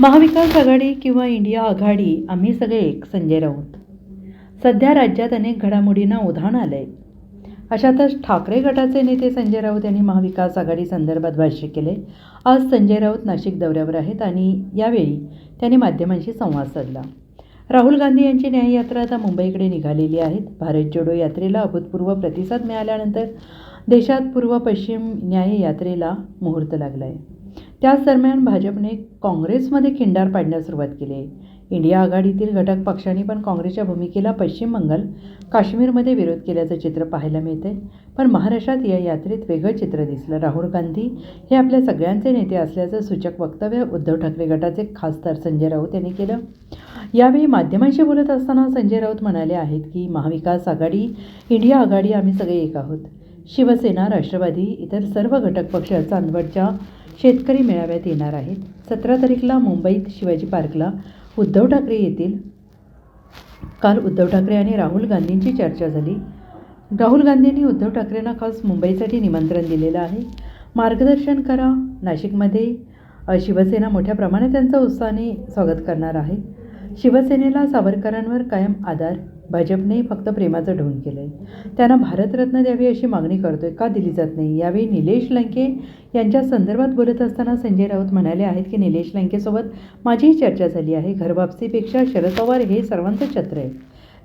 महाविकास आघाडी किंवा इंडिया आघाडी आम्ही सगळे एक संजय राऊत. सध्या राज्यात अनेक घडामोडींना उधाण आलं आहे अशातच ठाकरे गटाचे नेते संजय राऊत यांनी महाविकास आघाडी संदर्भात भाष्य केले. आज संजय राऊत नाशिक दौऱ्यावर आहेत आणि यावेळी त्यांनी माध्यमांशी संवाद साधला. राहुल गांधी यांची न्याययात्रा आता मुंबईकडे निघालेली आहेत भारत जोडो यात्रेला अभूतपूर्व प्रतिसाद मिळाल्यानंतर देशात पूर्व पश्चिम न्याय यात्रेला मुहूर्त लागला आहे त्याच दरम्यान भाजपने काँग्रेसमध्ये खिंडार पाडण्यास सुरुवात केली. आहे इंडिया आघाडीतील घटक पक्षांनी पण काँग्रेसच्या भूमिकेला पश्चिम बंगाल काश्मीरमध्ये विरोध केल्याचं चित्र पाहायला मिळतंय. पण महाराष्ट्रात या यात्रेत वेगळं चित्र दिसलं. राहुल गांधी हे आपल्या सगळ्यांचे नेते असल्याचं सूचक वक्तव्य उद्धव ठाकरे गटाचे खासदार संजय राऊत यांनी केलं. यावेळी माध्यमांशी बोलत असताना संजय राऊत म्हणाले आहेत की महाविकास आघाडी इंडिया आघाडी आम्ही सगळे एक आहोत. शिवसेना राष्ट्रवादी इतर सर्व घटक पक्ष चांदवडच्या शेतकरी मेळाव्यात येणार आहेत. सतरा तारीखला मुंबईत शिवाजी पार्कला उद्धव ठाकरे येतील. काल उद्धव ठाकरे आणि राहुल गांधींची चर्चा झाली. राहुल गांधींनी उद्धव ठाकरेंना खास मुंबईसाठी निमंत्रण दिलेलं आहे. मार्गदर्शन करा. नाशिकमध्ये शिवसेना मोठ्या प्रमाणात त्यांचा उत्साहाने स्वागत करणार आहे. शिवसेनेला सावरकरांवर कायम आधार भाजपने फक्त प्रेमाचं ढोंग केलं आहे त्यांना भारतरत्न द्यावी अशी मागणी करतोय का दिली जात नाही? यावेळी निलेश लंके यांच्या संदर्भात बोलत असताना संजय राऊत म्हणाले आहेत की निलेश लंकेसोबत माझीही चर्चा झाली आहे. घरवापसीपेक्षा शरद पवार हे सर्वांचं छत्र आहे.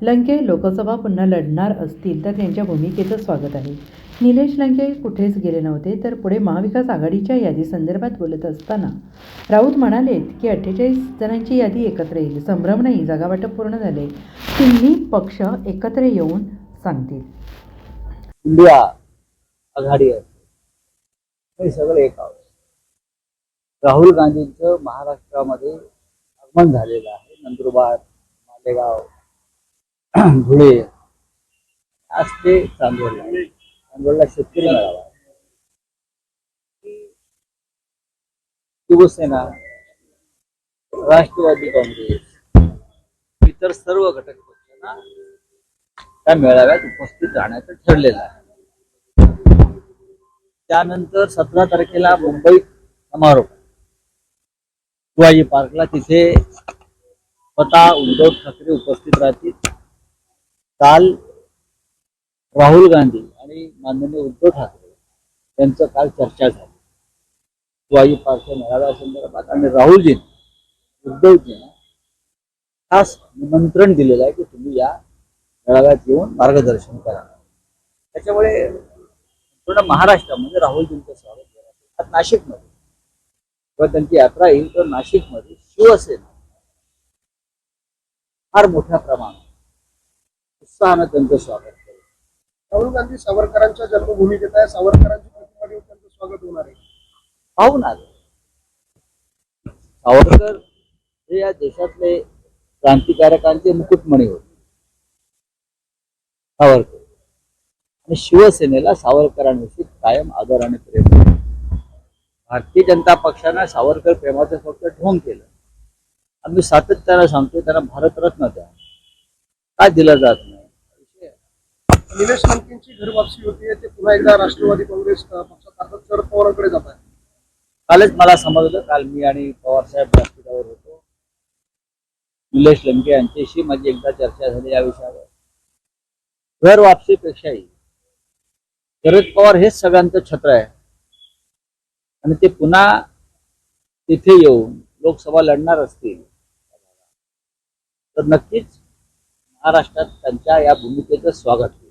लंके लोकसभा पुन्हा लढणार असतील तर त्यांच्या भूमिकेचं स्वागत आहे. निलेश लंके कुठेच गेले नव्हते तर पुढे महाविकास आघाडीच्या यादीसंदर्भात बोलत असताना राऊत म्हणालेत की अठ्ठेचाळीस जणांची यादी एकत्र येईल संभ्रम नाही जागावाटप पूर्ण झाले. तिन्ही पक्ष एकत्र येऊन सांगतील. इंडिया आघाडी आहे. हे एक आहोत राहुल गांधींचं महाराष्ट्रामध्ये आगमन झालेलं आहे. नंदुरबार मालेगाव धुळे आज ते चांदवडला. चांदवडला शेतकरी मेळावा शिवसेना राष्ट्रवादी काँग्रेस इतर सर्व घटक पक्षांना त्या मेळाव्यात उपस्थित राहण्याचं ठरलेलं आहे. त्यानंतर सतरा तारखेला मुंबईत समारोप. शिवाजी पार्कला तिथे स्वतः उद्धव ठाकरे उपस्थित राहतील. काल राहुल गांधी आणि माननीय उद्धव ठाकरे यांचं काल चर्चा झाली. शिवाजी पार्कच्या मेळाव्यासंदर्भात आणि राहुलजी उद्धवजींना खास निमंत्रण दिलेलं आहे की तुम्ही या मेळाव्यात येऊन मार्गदर्शन करा. त्याच्यामुळे पूर्ण महाराष्ट्रामध्ये म्हणजे राहुलजींचं स्वागत केलं नाशिकमध्ये. किंवा त्यांची यात्रा येईल तर नाशिकमध्ये शिवसेना फार मोठ्या प्रमाणात उत्साहानं त्यांचं स्वागत केलं राहुल गांधी सावरकरांच्या जन्मभूमीत आहे सावरकरांची प्रतिमा घेऊन त्यांचं स्वागत होणार आहे. पाहू ना सावरकर हे या देशातले क्रांतिकारकांचे मुकुटमणी होते. सावरकर. आणि शिवसेनेला सावरकरांविषयी कायम आदर आणि प्रेम भारतीय जनता पक्षानं सावरकर प्रेमाचं फक्त ढोंग केलं. आम्ही सातत्यानं सांगतो त्यांना भारतरत्न द्या. काय दिलं जात नाही. निलेश लंकेंची घर वापसी होती ते पुन्हा एकदा राष्ट्रवादी काँग्रेस पक्षात शरद पवारांकडे जात आहे. कालच मला समजलं काल मी आणि पवार साहेब व्यासपीठावर होतो. निलेश लंके यांच्याशी माझी एकदा चर्चा झाली या विषयावर. घर वापसीपेक्षाही शरद पवार हेच सगळ्यांचं छत्र आहे. आणि ते पुन्हा तिथे येऊन लोकसभा लढणार असतील. तर नक्कीच महाराष्ट्रात त्यांच्या या भूमिकेचं स्वागत होईल.